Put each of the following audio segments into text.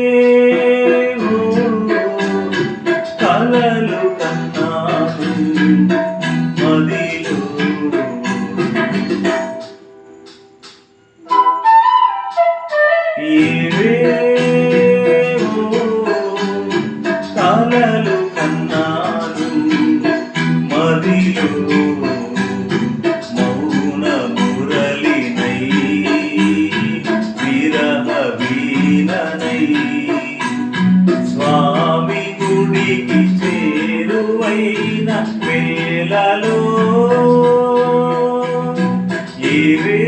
నీవేమో కలలు కన్నావు మదిలో ఏవే నీకి చేరువైన వేళలో ఇవే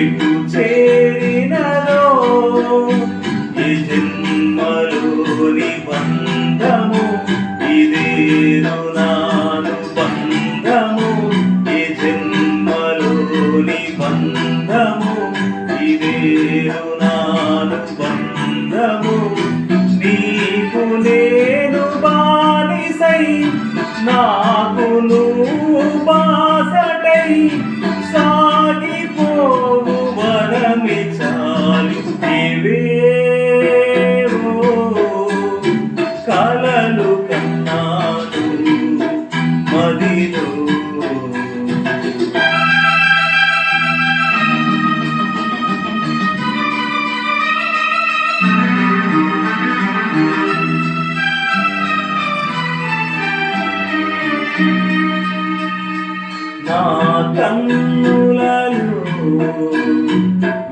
ఎటు చేరినదో ఈ జన్మలోని బంధము ఇదేను నాను బంధము ఈ జన్మలోని బంధము ఇదేను నాను బంధము. నీకు నేను బానిసై నాకు నువ్వు బాసటై మదిలో నా కన్నులలో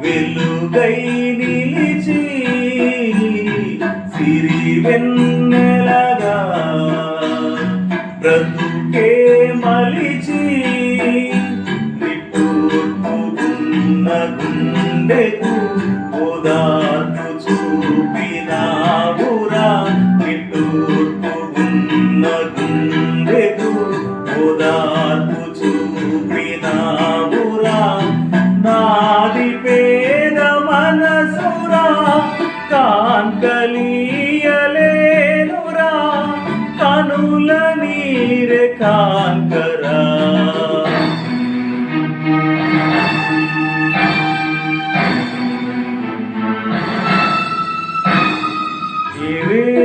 వెలుగై నిలిచి సిరి వెన్నెలగా బ్రతుకే మలిచి నిట్టూర్పుకున్న గుండెకు ఓదార్పు కాంకరా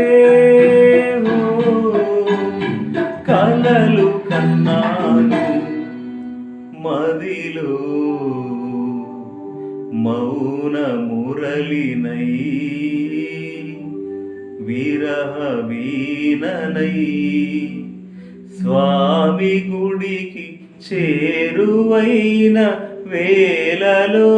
ఏవేవో కలలు కన్నాను. మదిలో మౌన మురళినై విరహ వీణనై స్వామి గుడికి చేరువైన వేలలో